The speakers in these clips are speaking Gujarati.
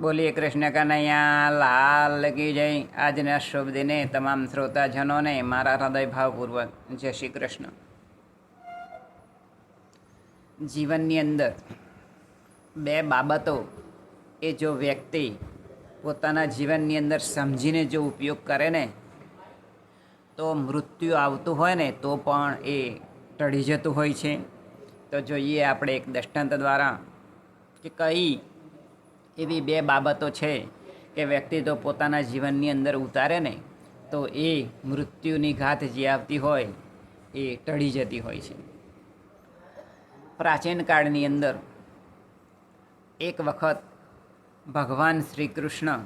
બોલીએ કૃષ્ણ કનૈયા, લાલ કી જય. આજના શુભ દિને તમામ શ્રોતાજનોને મારા હૃદય ભાવપૂર્વક જય શ્રી કૃષ્ણ. જીવનની અંદર બે બાબતો એ જો વ્યક્તિ પોતાના જીવનની અંદર સમજીને જો ઉપયોગ કરે ને, તો મૃત્યુ આવતું હોય ને, તો પણ એ ટળી જતું હોય છે. તો જોઈએ આપણે એક દૃષ્ટાંત દ્વારા કે કઈ એવી બે બાબતો છે કે વ્યક્તિ તો પોતાના જીવનની અંદર ઉતારે ને, તો એ મૃત્યુની ઘાત જે આવતી હોય એ ટળી જતી હોય છે. પ્રાચીન કાળની અંદર એક વખત ભગવાન શ્રી કૃષ્ણ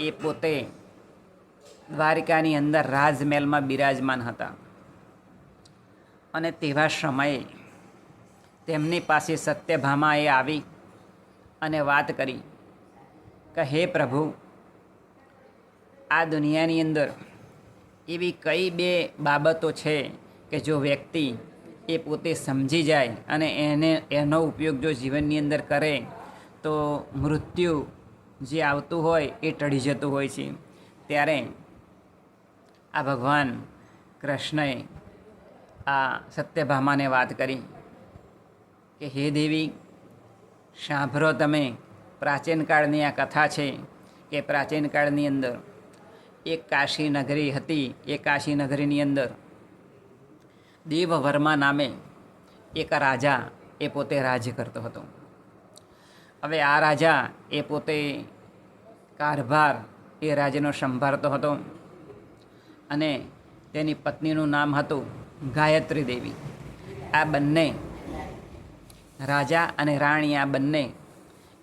એ પોતે દ્વારિકાની અંદર રાજમહેલમાં બિરાજમાન હતા. અને તેવા સમયે તેમની પાસે સત્યભામાએ આવી અને વાત કરી કે, હે પ્રભુ, આ દુનિયાની અંદર એવી કઈ બે બાબતો છે કે જો વ્યક્તિ એ પોતે સમજી જાય અને એને એનો ઉપયોગ જો જીવનની અંદર કરે, તો મૃત્યુ જે આવતું હોય એ ટળી જતું હોય છે. ત્યારે આ ભગવાન કૃષ્ણએ આ સત્યભામાને વાત કરી કે, હે દેવી સાંભળો તમે, પ્રાચીન કાળની આ કથા છે કે પ્રાચીન કાળની અંદર એક કાશી નગરી હતી, એ કાશી નગરીની અંદર દેવવર્મા નામે એક રાજા એ પોતે રાજ્ય કરતો હતો. હવે આ રાજા એ પોતે કારભાર એ રાજ્યનો સંભાળતો હતો અને તેની પત્નીનું નામ હતું ગાયત્રી દેવી. આ બંને રાજા અને રાણી આ બંને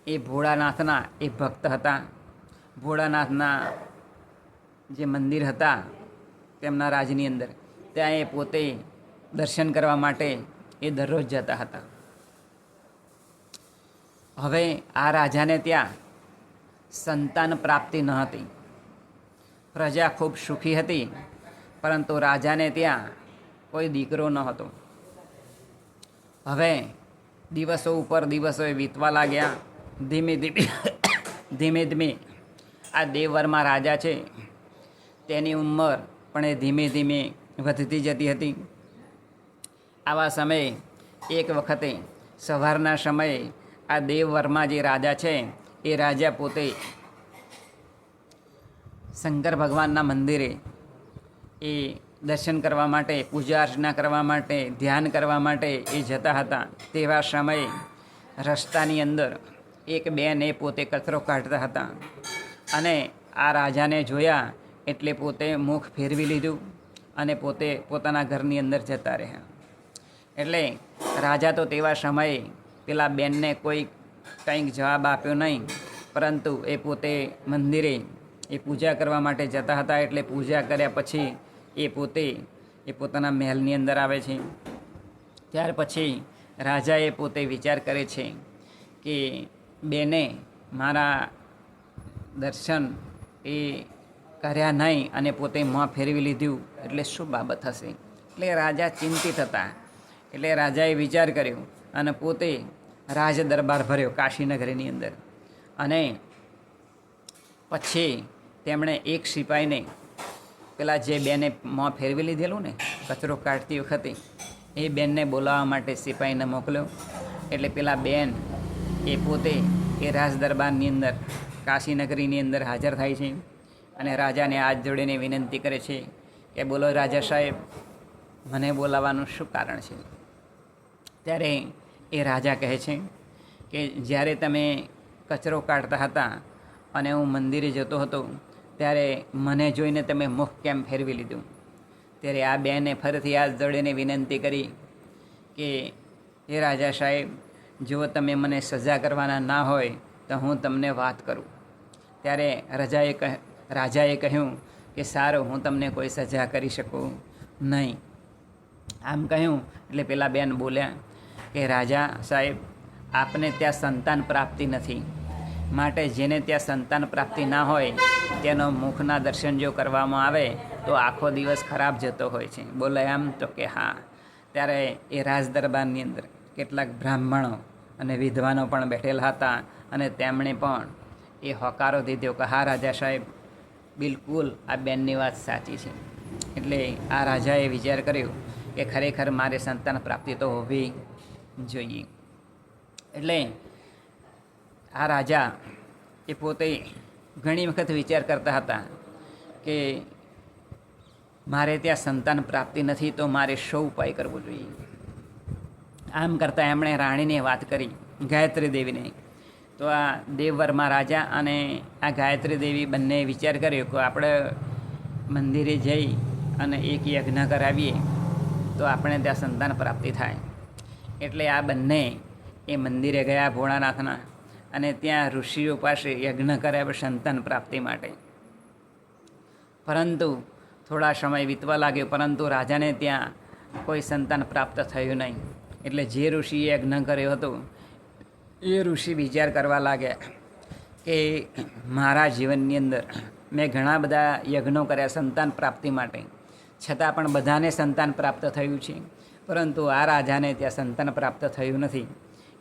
એ ભોળાનાથના એ ભક્ત હતા. ભોળાનાથના જે મંદિર હતા તેમના રાજની અંદર, ત્યાં એ પોતે દર્શન કરવા માટે એ દરરોજ જતા હતા. હવે આ રાજાને ત્યાં સંતાન પ્રાપ્તિ ન હતી. પ્રજા ખૂબ સુખી હતી, પરંતુ રાજાને ત્યાં કોઈ દીકરો ન હતો. હવે દિવસો ઉપર દિવસો વીતવા લાગ્યા. ધીમે ધીમે ધીમે ધીમે આ દેવવરમાં રાજા છે. તેની ઉંમર પણ એ ધીમે ધીમે વધતી જતી હતી. આવા સમયે એક વખતે સવારના સમયે આ દેવવર્મા જે રાજા છે, એ રાજા પોતે શંકર ભગવાનના મંદિરે એ દર્શન કરવા માટે, પૂજા અર્ચના કરવા માટે, ધ્યાન કરવા માટે એ જતા હતા. તેવા સમયે રસ્તાની અંદર એક બેન એ પોતે કચરો કાઢતા હતા અને આ રાજાને જોયા એટલે પોતે મુખ ફેરવી લીધું અને પોતે પોતાના ઘરની અંદર જતા રહ્યા. એટલે રાજા તો તેવા સમયે પેલા બેનને કોઈ કંઈક જવાબ આપ્યો નહીં, પરંતુ એ પોતે મંદિરે એ પૂજા કરવા માટે જતા હતા એટલે પૂજા કર્યા પછી એ પોતે, એ પોતાના મહેલની અંદર આવે છે. ત્યાર પછી રાજાએ પોતે વિચાર કરે છે કે બેને મારા દર્શન એ કર્યા નહીં અને પોતે મોં ફેરવી લીધું. એટલે શું બાબત હશે? એટલે રાજા ચિંતિત હતા. એટલે રાજાએ વિચાર કર્યો અને પોતે રાજ દરબાર ભર્યો કાશીનગરીની અંદર. અને પછી તેમણે એક સિપાહીને પેલા જે બેને મોં ફેરવી લીધેલું ને, કચરો કાઢતી વખતે, એ બેનને બોલાવવા માટે સિપાહીને મોકલ્યો. એટલે પેલા બેન એ પોતે એ રાજ દરબારની અંદર, કાશીનગરીની અંદર હાજર થાય છે. અને રાજાને હાથ જોડીને વિનંતી કરે છે કે બોલો રાજા સાહેબ, મને બોલાવવાનું શું કારણ છે? ત્યારે એ રાજા કહે છે કે જ્યારે તમે કચરો કાઢતા હતા અને હું મંદિરે જતો હતો ત્યારે મને જોઈને તમે મુખ કેમ ફેરવી લીધું? ત્યારે આ બેને ફરીથી હાથ જોડીને વિનંતી કરી કે એ રાજા સાહેબ, જો તમે મને સજા કરવાના ના હોય, તો હું તમને વાત કરું. ત્યારે રજાએ કહ, રાજાએ કહ્યું કે, સારું, હું તમને કોઈ સજા કરી શકું નહીં. આમ કહ્યું, એટલે પેલા બેન બોલ્યા કે, રાજા સાહેબ, આપને ત્યાં સંતાન પ્રાપ્તિ નથી. માટે જેને ત્યાં સંતાન પ્રાપ્તિ ના હોય, તેનો મુખના દર્શન જો કરવામાં આવે, તો આખો દિવસ ખરાબ જતો હોય છે. બોલે એમ તો કે હા. ત્યારે એ રાજ દરબારની અંદર કેટલાક બ્રાહ્મણો અને વિધવાનો પણ બેઠેલા હતા અને તેમણે પણ એ હોકારો દીધો કે હા, રાજા સાહેબ, બિલકુલ આ બેનની વાત સાચી છે. એટલે આ રાજાએ વિચાર કર્યો કે ખરેખર મારે સંતાન પ્રાપ્તિ તો હોવી જોઈએ. એટલે આ રાજા એ પોતે ઘણી વખત વિચાર કરતા હતા કે મારે ત્યાં સંતાન પ્રાપ્તિ નથી તો મારે શો ઉપાય કરવો જોઈએ. આમ કરતાં એમણે રાણીને વાત કરી ગાયત્રી દેવીને. તો આ દેવવર્મા રાજા અને આ ગાયત્રી દેવી બંને વિચાર કર્યો કે આપણે મંદિરે જઈ અને એક યજ્ઞ કરાવીએ તો આપણે ત્યાં સંતાન પ્રાપ્તિ થાય. એટલે આ બંને એ મંદિરે ગયા ભોળાનાથના અને ત્યાં ઋષિઓ પાસે યજ્ઞ કર્યા સંતાન પ્રાપ્તિ માટે. પરંતુ થોડા સમય વીતવા લાગ્યો, પરંતુ રાજાને ત્યાં કોઈ સંતાન પ્રાપ્ત થયું નહીં. એટલે જે ઋષિએ યજ્ઞ કર્યો હતો, એ ઋષિ વિચાર કરવા લાગ્યા કે મારા જીવનની અંદર મેં ઘણા બધા યજ્ઞો કર્યા સંતાન પ્રાપ્તિ માટે. છતાં પણ બધાને સંતાન પ્રાપ્ત થયું છે, પરંતુ આ રાજાને ત્યાં સંતાન પ્રાપ્ત થયું નથી.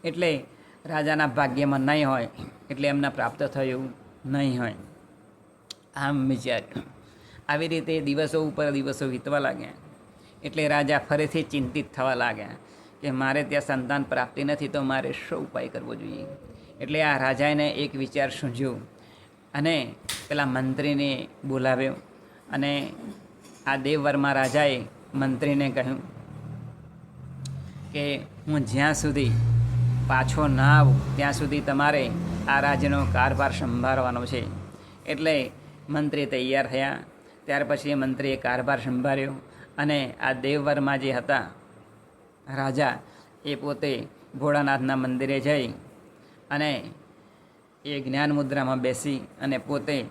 એટલે રાજાના ભાગ્યમાં નહીં હોય, એટલે એમને પ્રાપ્ત થયું નહીં હોય. આમ વિચાર્યું. આવી રીતે દિવસો ઉપર દિવસો વીતવા લાગ્યા. એટલે રાજા ફરીથી ચિંતિત થવા લાગ્યા કે મારે ત્યાં સંતાન પ્રાપ્તિ નથી, તો મારે શું ઉપાય કરવો જોઈએ? એટલે આ રાજાને એક વિચાર સૂંઝ્યો અને પેલા મંત્રીને બોલાવ્યો અને આ દેવવર્મા રાજાએ મંત્રીને કહ્યું કે હું જ્યાં સુધી પાછો ના આવું, ત્યાં સુધી તમારે આ રાજ્યનો કારભાર સંભાળવાનો છે. એટલે મંત્રી તૈયાર થયા, ત્યાર પછી મંત્રીએ કારભાર સંભાળ્યો અને આ દેવવર્મા જે હતા, રાજા, એ પોતે ભોળાનાથના મંદિરે જઈ અને એ જ્ઞાન મુદ્રામાં બેસી અને પોતે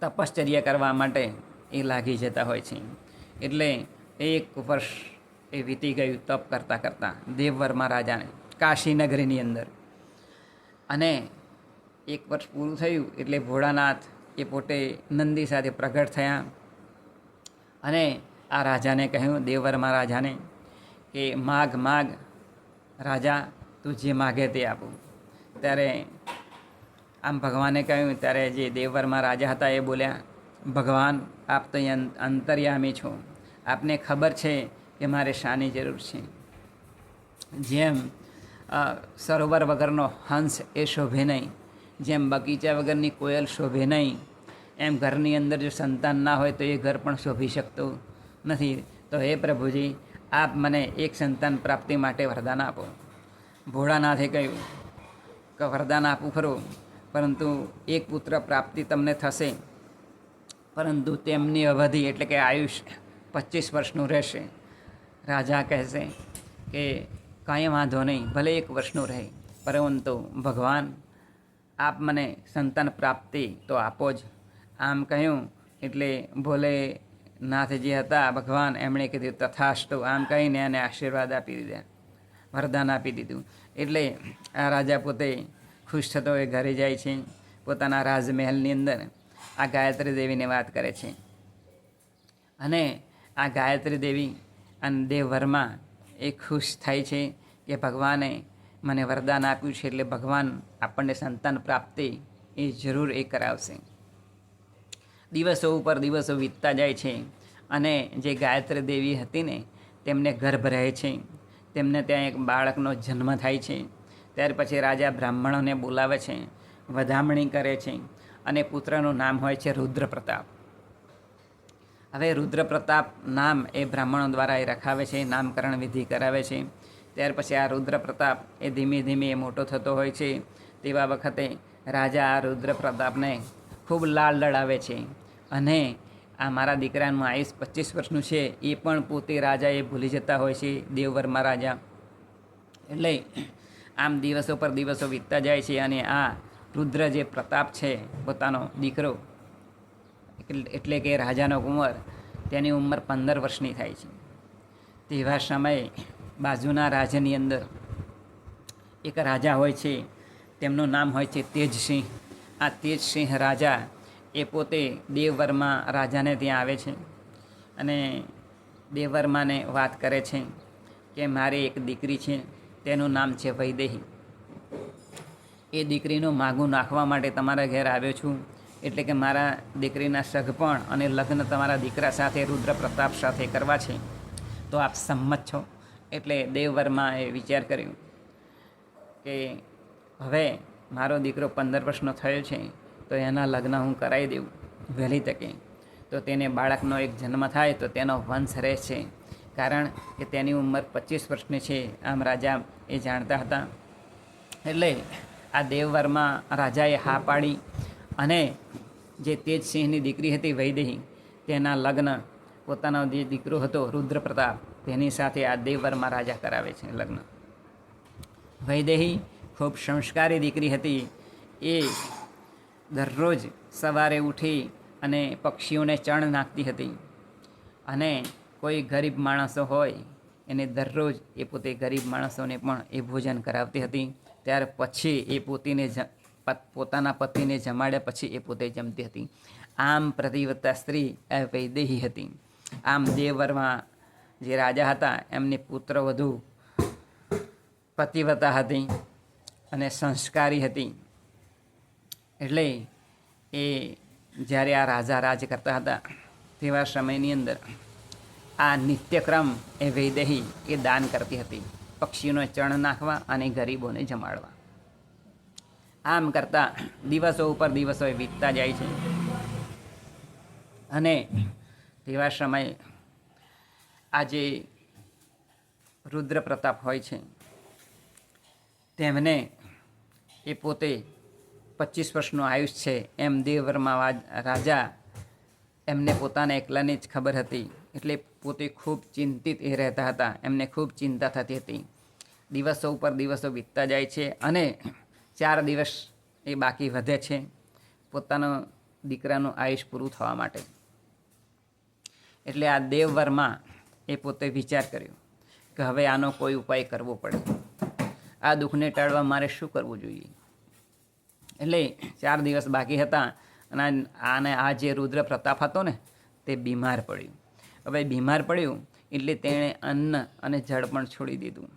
તપશ્ચર્યા કરવા માટે એ લાગી જતા હોય છે. એટલે એક વર્ષ એ વીતી ગયું તપ કરતાં કરતાં દેવવર્મા રાજાને. કાશી નગરીની અંદર. અને એક વર્ષ પૂરું થયું એટલે ભોળાનાથ એ પોતે નંદી સાથે પ્રગટ થયા. અને આ રાજાને કહ્યું દેવવર્મા રાજાને કે માગ માગ, રાજા, તું જે માગે તે આપું. ત્યારે આમ ભગવાને કહ્યું, ત્યારે જે દેવવર્મા રાજા હતા એ બોલ્યા, ભગવાન, આપ તો અંતર્યામી છો. આપને ખબર છે કે મારે શાની જરૂર છે. જેમ સરોવર વગરનો હંસ એ શોભે નહીં. જેમ બગીચા વગરની કોયલ શોભે નહીં. એમ ઘરની અંદર જો સંતાન ના હોય તો એ ઘર પણ શોભી શકતું નથી. તો હે પ્રભુજી, આપ મને એક સંતાન પ્રાપ્તિ માટે વરદાન આપો. ભોળાનાથે કહ્યું, કે વરદાન આપું ખરું, પરંતુ એક પુત્ર પ્રાપ્તિ તમને થશે. પરંતુ તેમની અવધિ એટલે કે આયુષ્ય પચીસ વર્ષનું રહેશે. રાજા કહેશે કે કાંઈ વાંધો નહીં, ભલે એક વર્ષનું રહે, પરંતુ ભગવાન આપ મને સંતાન પ્રાપ્તિ તો આપો જ. આમ કહ્યું, એટલે ભોલેનાથ જે હતા, ભગવાન એમણે કીધું, તથાસ્તુ. આમ કહીને એને આશીર્વાદ આપી દીધા, વરદાન આપી દીધું. એટલે આ રાજા પોતે ખુશ થતો એ ઘરે જાય છે, પોતાના રાજમહેલની અંદર આ ગાયત્રી દેવીને વાત કરે છે. અને આ ગાયત્રી દેવી અને દેવવર્મા એ ખુશ થાય છે કે ભગવાને મને વરદાન આપ્યું છે એટલે ભગવાન આપણને સંતાન પ્રાપ્તિ એ જરૂર એ કરાવશે. દિવસો ઉપર દિવસો વીતતા જાય છે અને જે ગાયત્રી દેવી હતી ને, તેમને ગર્ભ રહે છે. તેમને ત્યાં એક બાળકનો જન્મ થાય છે. ત્યાર પછી રાજા બ્રાહ્મણોને બોલાવે છે, વધામણી કરે છે અને પુત્રનું નામ હોય છે રુદ્રપ્રતાપ. હવે રુદ્રપ્રતાપ નામ એ બ્રાહ્મણો દ્વારા એ રખાવે છે, નામકરણ વિધિ કરાવે છે. ત્યાર પછી આ રુદ્ર પ્રતાપ એ ધીમે ધીમે એ મોટો થતો હોય છે. તેવા વખતે રાજા આ રુદ્ર પ્રતાપને ખૂબ લાલ લડાવે છે. અને આ મારા દીકરાનું આયુષ પચીસ વર્ષનું છે, એ પણ પોતે રાજા એ ભૂલી જતા હોય છે, દેવવર્મા રાજા. એટલે આમ દિવસો પર દિવસો વીતતા જાય છે અને આ રુદ્ર જે પ્રતાપ છે પોતાનો દીકરો એટલે કે રાજાનો કુંવર, તેની ઉંમર પંદર વર્ષની થાય છે. તેવા સમયે બાજુના રાજ્યની અંદર એક રાજા હોય છે, તેમનું નામ હોય છે તેજસિંહ. આ તેજસિંહ રાજા એ પોતે દેવવર્મા રાજાને ત્યાં આવે છે અને દેવવર્માને વાત કરે છે કે મારી એક દીકરી છે, તેનું નામ છે વૈદેહી. એ દીકરીનું માગું નાખવા માટે તમારા ઘેર આવ્યો છું, એટલે કે મારા દીકરીના સગપણ અને લગ્ન તમારા દીકરા સાથે રુદ્ર પ્રતાપ સાથે કરવા છે. તો આપ સંમત છો. એટલે દેવવર્માએ વિચાર કર્યો કે હવે મારો દીકરો પંદર વર્ષનો થયો છે, તો એના લગ્ન હું કરાવી દઉં વહેલી તકે. તો તેને બાળકનો એક જન્મ થાય તો તેનો વંશ રહે છે. કારણ કે તેની ઉંમર પચીસ વર્ષની છે, આમ રાજા એ જાણતા હતા. એટલે આ દેવવરમાં રાજાએ હા પાડી અને જે તેજસિંહની દીકરી હતી વૈદેહી, તેના લગ્ન પોતાનો જે દીકરો હતો રુદ્ર પ્રતાપ તેની સાથે આ દેવવરમાં રાજા કરાવે છે લગ્ન. વૈદેહી ખૂબ સંસ્કારી દીકરી હતી. એ દરરોજ સવારે ઉઠી અને પક્ષીઓને ચણ નાખતી હતી. અને કોઈ ગરીબ માણસો હોય, એને દરરોજ એ પોતે ગરીબ માણસોને પણ એ ભોજન કરાવતી હતી. ત્યાર પછી એ પોતીને પોતાના પતિને જમાડ્યા પછી એ પોતે જમતી હતી. આમ પ્રતિવત્તા સ્ત્રી એ વૈદેહી હતી. આમ દેવવરમાં જે રાજા હતા, એમની પુત્ર વધુ પતિવતા હતી અને સંસ્કારી હતી. એટલે એ જ્યારે આ રાજા રાજ કરતા હતા, તેવા સમયની અંદર આ નિત્યક્રમ એ વૈદેહી એ દાન કરતી હતી. પક્ષીઓને ચણ નાખવા અને ગરીબોને જમાડવા. આમ કરતાં દિવસો ઉપર દિવસો એ વીતતા જાય છે. અને તેવા સમયે આજે રુદ્ર પ્રતાપ હોય છે. તેમને એ પોતે પચીસ વર્ષનું આયુષ છે. એમ દેવવર્મા રાજા એમને પોતાને એકલાની જ ખબર હતી. એટલે પોતે ખૂબ ચિંતિત એ રહેતા હતા. એમને ખૂબ ચિંતા થતી હતી. દિવસો ઉપર દિવસો વીતતા જાય છે અને ચાર દિવસ એ બાકી વધે છે પોતાનો દીકરાનું આયુષ પૂરું થવા માટે. એટલે આ દેવવર્મા એ પોતે વિચાર કર્યો કે હવે આનો કોઈ ઉપાય કરવો પડે. આ દુઃખને ટાળવા મારે શું કરવું જોઈએ? એટલે ચાર દિવસ બાકી હતા અને આને આ જે રુદ્ર પ્રતાપ હતો ને, તે બીમાર પડ્યું. હવે બીમાર પડ્યું એટલે તેણે અન્ન અને જળ પણ છોડી દીધું.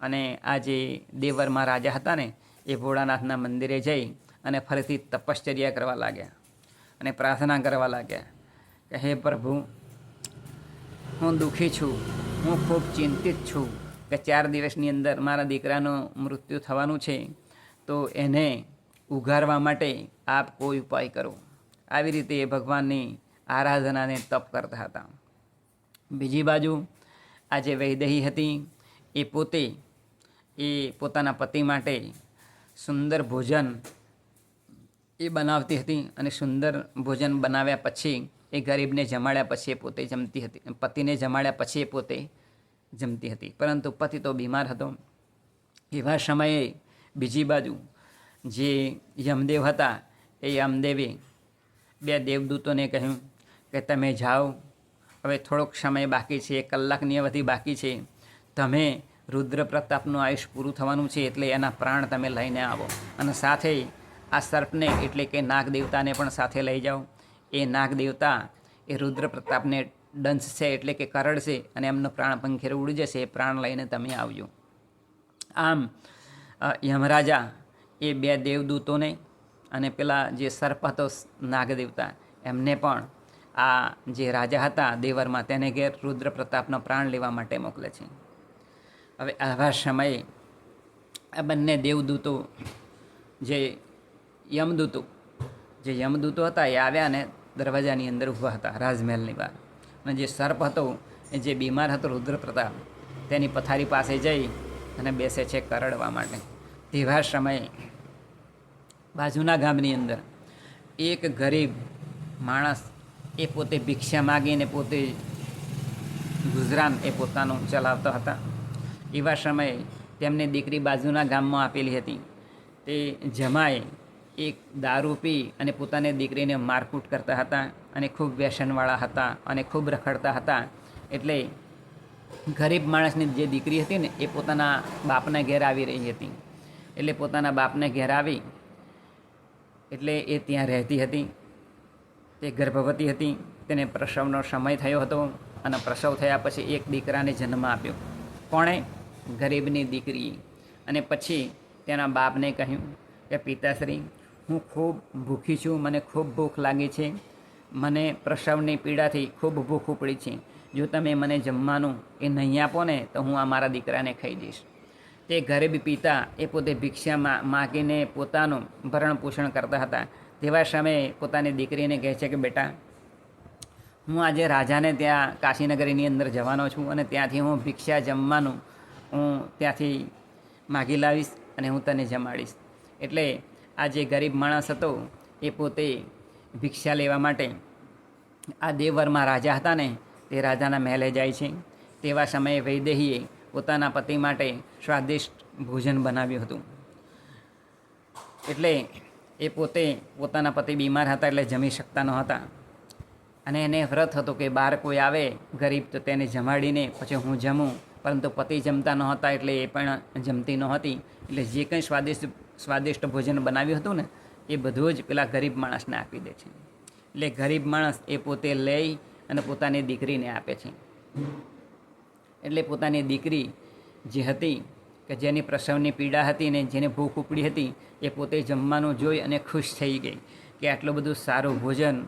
અને આ જે દેવરમાં રાજા હતા ને, એ ભોળાનાથના મંદિરે જઈ અને ફરીથી તપશ્ચર્યા કરવા લાગ્યા અને પ્રાર્થના કરવા લાગ્યા કે હે પ્રભુ હું દુઃખી છું. હું ખૂબ ચિંતિત છું કે ચાર દિવસની અંદર મારા દીકરાનું મૃત્યુ થવાનું છે. તો એને ઉઘારવા માટે આપ કોઈ ઉપાય કરો. આવી રીતે એ ભગવાનની આરાધનાને તપ કરતા હતા. બીજી બાજુ આ જે વૈદેહી હતી. એ પોતે, એ પોતાના પતિ માટે સુંદર ભોજન એ બનાવતી હતી અને સુંદર ભોજન બનાવ્યા પછી એ ગરીબને જમાડ્યા પછી એ પોતે જમતી હતી પતિને જમાડ્યા પછી પોતે જમતી હતી. પરંતુ પતિ તો બીમાર હતો. એવા સમયે બીજી બાજુ જે યમદેવ હતા, એ યમદેવે બે દેવદૂતોને કહ્યું કે તમે જાઓ, હવે થોડોક સમય બાકી છે, એક કલાકની અવધિ બાકી છે. તમે રુદ્ર પ્રતાપનું આયુષ પૂરું થવાનું છે એટલે એના પ્રાણ તમે લઈને આવો. અને સાથે આ સર્પને એટલે કે નાગ દેવતાને પણ સાથે લઈ જાઓ. એ નાગ દેવતા એ રુદ્ર પ્રતાપને દંશ છે એટલે કે કરડશે અને એમનો પ્રાણ પંખેર ઉડી જશે એ પ્રાણ લઈને તમે આવજો. આમ યમરાજા એ બે દેવદૂતોને અને પેલા જે સર્પ હતો નાગદેવતા, એમને પણ આ જે રાજા હતા દેવરમાં તેને ઘેર રુદ્ર પ્રતાપનો પ્રાણ લેવા માટે મોકલે છે. હવે આવા સમયે આ બંને દેવદૂતો જે યમદૂતો જે યમદૂતો હતા એ આવ્યા અને દરવાજાની અંદર ઊભા હતા, રાજમહેલની બહાર. અને જે સર્પ હતો, એ જે બીમાર હતો રુદ્રપ્રતાપ તેની પથારી પાસે જઈ અને બેસે છે કરડવા માટે. તેવા સમયે બાજુના ગામની અંદર એક ગરીબ માણસ એ પોતે ભિક્ષા માગીને પોતે ગુજરાન એ પોતાનું ચલાવતા હતા. એવા સમયે તેમને દીકરી બાજુના ગામમાં આપેલી હતી. તે જમાએ એક દારૂ પી અને પોતાની દીકરીને મારકૂટ કરતા હતા અને ખૂબ વ્યસનવાળા હતા અને ખૂબ રખડતા હતા. એટલે ગરીબ માણસની જે દીકરી હતી ને એ પોતાના બાપના ઘેર આવી રહી હતી. એટલે પોતાના બાપને ઘેર આવી એટલે એ ત્યાં રહેતી હતી. તે ગર્ભવતી હતી. તેને પ્રસવનો સમય થયો હતો અને પ્રસવ થયા પછી એક દીકરાને જન્મ આપ્યો. કોણે? ગરીબની દીકરી. અને પછી તેના બાપને કહ્યું કે, પિતાશ્રી હું ખૂબ ભૂખી છું, મને ખૂબ ભૂખ લાગી છે. મને પ્રસવની પીડાથી ખૂબ ભૂખ ઉપડી છે. જો તમે મને જમવાનું એ નહીં આપો ને, તો હું આ મારા દીકરાને ખાઈ દઈશ. તે ગરીબ પિતા એ પોતે ભિક્ષા માગીને પોતાનું ભરણ પોષણ કરતા હતા. તેવા સમયે પોતાની દીકરીને કહે છે કે, બેટા, હું આજે રાજાને ત્યાં કાશીનગરીની અંદર જવાનો છું અને ત્યાંથી હું ભિક્ષા જમવાનું હું ત્યાંથી માગી લાવીશ અને હું તને જમાડીશ. એટલે આ જે ગરીબ માણસ હતો, એ પોતે ભિક્ષા લેવા માટે આ દેવવરમાં રાજા હતા ને, તે રાજાના મહેલે જાય છે. તેવા સમયે વૈદેહીએ પોતાના પતિ માટે સ્વાદિષ્ટ ભોજન બનાવ્યું હતું. એટલે એ પોતે પોતાના પતિ બીમાર હતા એટલે જમી શકતા ન હતા અને એને વ્રત હતું કે બહાર કોઈ આવે, ગરીબ તો તેને જમાડીને પછી હું જમું. પરંતુ પતિ જમતા નહોતા એટલે એ પણ જમતી નહોતી. એટલે જે કંઈ સ્વાદિષ્ટ સ્વાદિષ્ટ ભોજન બનાવ્યું હતું ને, એ બધું જ પેલા ગરીબ માણસને આપી દે છે. એટલે ગરીબ માણસ એ પોતે લઈ અને પોતાની દીકરીને આપે છે. એટલે પોતાની દીકરી જે હતી, કે જેની પ્રસવની પીડા હતી ને જેને ભૂખ ઉપડી હતી, એ પોતે જમવાનું જોઈ અને ખુશ થઈ ગઈ કે આટલું બધું સારું ભોજન,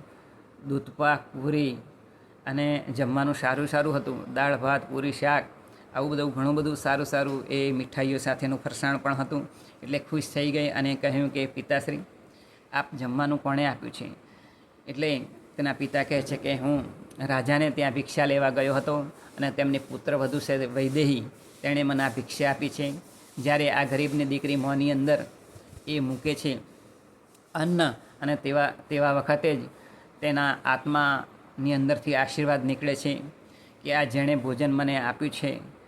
દૂધપાક પૂરી અને જમવાનું સારું સારું હતું. દાળ ભાત, પૂરી શાક આવું બધું ઘણું બધું સારું સારું એ મીઠાઈઓ સાથેનું ફરસાણ પણ હતું. એટલે ખુશ થઈ ગઈ અને કહ્યું કે, પિતાશ્રી, આપ જમવાનું કોણે આપ્યું છે? એટલે તેના પિતા કહે છે કે, હું રાજાને ત્યાં ભિક્ષા લેવા ગયો હતો અને તેમની પુત્ર વધુ છે વૈદેહી. તેણે મને આ ભિક્ષા આપી છે. જ્યારે આ ગરીબની દીકરી મોંની અંદર એ મૂકે છે અન્ન અને તેવા તેવા વખતે જ તેના આત્માની અંદરથી આશીર્વાદ નીકળે છે કે આ જેણે ભોજન મને આપ્યું છે.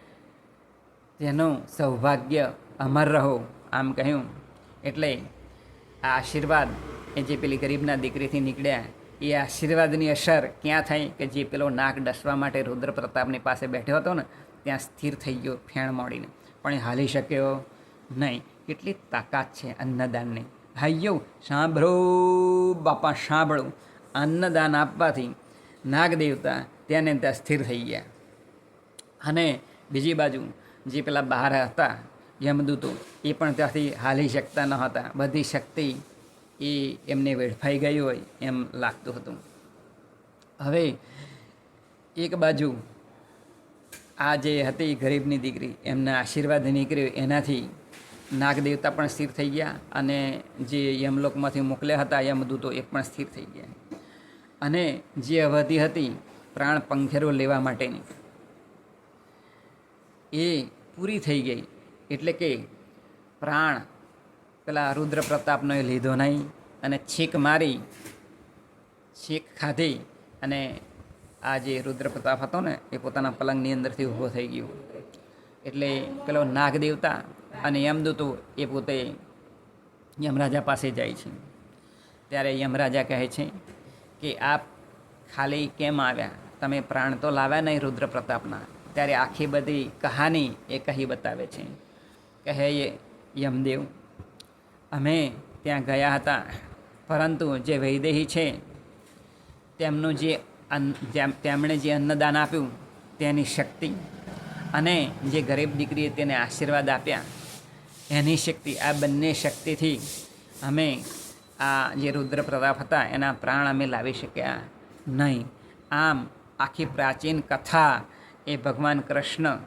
તેનું સૌભાગ્ય અમર રહો, આમ કહ્યું. એટલે આ આશીર્વાદ એ જે પેલી ગરીબના દીકરીથી નીકળ્યા, એ આશીર્વાદની અસર ક્યાં થઈ કે જે પેલો નાક ડસવા માટે રુદ્ર પ્રતાપની પાસે બેઠો હતો ને, ત્યાં સ્થિર થઈ ગયો ફેણ મોડીને. પણ એ હાલી શક્યો નહીં. કેટલી તાકાત છે અન્નદાનની. હાઈયો સાંભળો બાપા, સાંભળો. અન્નદાન આપવાથી નાગ દેવતા ત્યાં ત્યાં સ્થિર થઈ ગયા. અને બીજી બાજુ જે પેલા બહાર હતા, યમદૂતો, એ પણ ત્યાંથી હાલી શકતા ન હતા. બધી શક્તિ એ એમને વેડફાઈ ગઈ હોય એમ લાગતું હતું. હવે એક બાજુ આ જે હતી ગરીબની દીકરી, એમના આશીર્વાદ નીકળ્યો, એનાથી નાગદેવતા પણ સ્થિર થઈ ગયા અને જે યમલોકમાંથી મોકલ્યા હતા યમદૂતો, એ પણ સ્થિર થઈ ગયા. અને જે અવધિ હતી, પ્રાણ પંખેરો લેવા માટેની. એ પૂરી થઈ ગઈ. એટલે કે પ્રાણ પેલા રુદ્ર પ્રતાપનો એ લીધો નહીં અને છીક મારી, છીક ખાધી અને આ જે રુદ્ર પ્રતાપ હતો ને, એ પોતાના પલંગની અંદરથી ઊભો થઈ ગયો. એટલે પેલો નાગ દેવતા અને યમદૂતો એ પોતે યમરાજા પાસે જાય છે. ત્યારે યમરાજા કહે છે કે, આપ ખાલી કેમ આવ્યા? તમે પ્રાણ તો લાવ્યા નહીં રુદ્ર પ્રતાપના ત્યારે આખી બધી કહાની એ કહી બતાવે છે. કહે એ યમદેવ, અમે ત્યાં ગયા હતા, પરંતુ જે વૈદેહી છે, તેમનું જે અન્ન તેમણે જે અન્નદાન આપ્યું, તેની શક્તિ અને જે ગરીબ દીકરીએ તેને આશીર્વાદ આપ્યા, એની શક્તિ, આ બંને શક્તિથી અમે આ જે રુદ્ર પ્રતાપ હતા, એના પ્રાણ અમે લાવી શક્યા નહીં. આમ આખી પ્રાચીન કથા એ ભગવાન કૃષ્ણ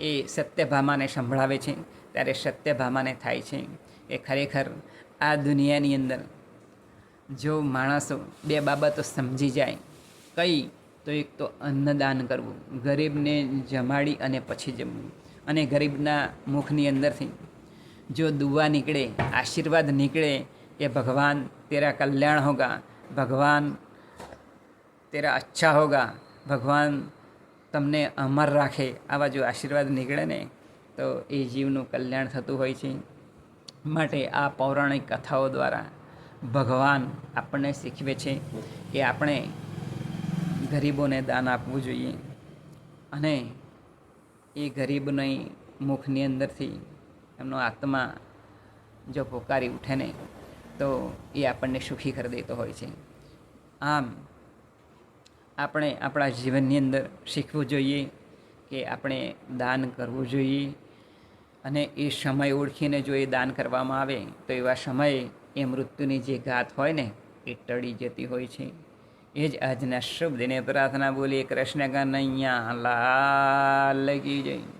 એ સત્યભામાને સંભળાવે છે, ત્યારે સત્યભામાને થાય છે. કે ખરેખર આ દુનિયાની અંદર જો માણસો બે બાબતો સમજી જાય, કઈ તો એક તો અન્નદાન કરવું, ગરીબને જમાડી અને પછી જમવું. અને ગરીબના મુખની અંદરથી જો દુવા નીકળે, આશીર્વાદ નીકળે, કે ભગવાન તેરા કલ્યાણ હોગા, ભગવાન તેરા અચ્છા હોગા, ભગવાન તમને અમર રાખે, આવા જો આશીર્વાદ નીકળે ને, તો એ જીવનું કલ્યાણ થતું હોય છે. માટે આ પૌરાણિક કથાઓ દ્વારા ભગવાન આપણને શીખવે છે કે આપણે ગરીબોને દાન આપવું જોઈએ. અને એ ગરીબની મુખની અંદરથી એમનો આત્મા જો પોકારી ઉઠે ને, તો એ આપણને સુખી કરી દેતો હોય છે. આમ આપણે આપણા જીવનની અંદર શીખવું જોઈએ કે આપણે દાન કરવું જોઈએ. અને એ સમય ઓળખીને જો એ દાન કરવામાં આવે, તો એવા સમયે એ મૃત્યુની જે ઘાત હોય ને, એ ટળી જતી હોય છે. એ જ આજના શુભ દિને પ્રાર્થના બોલીએ કૃષ્ણ કનૈયા, લાલ લગી જય.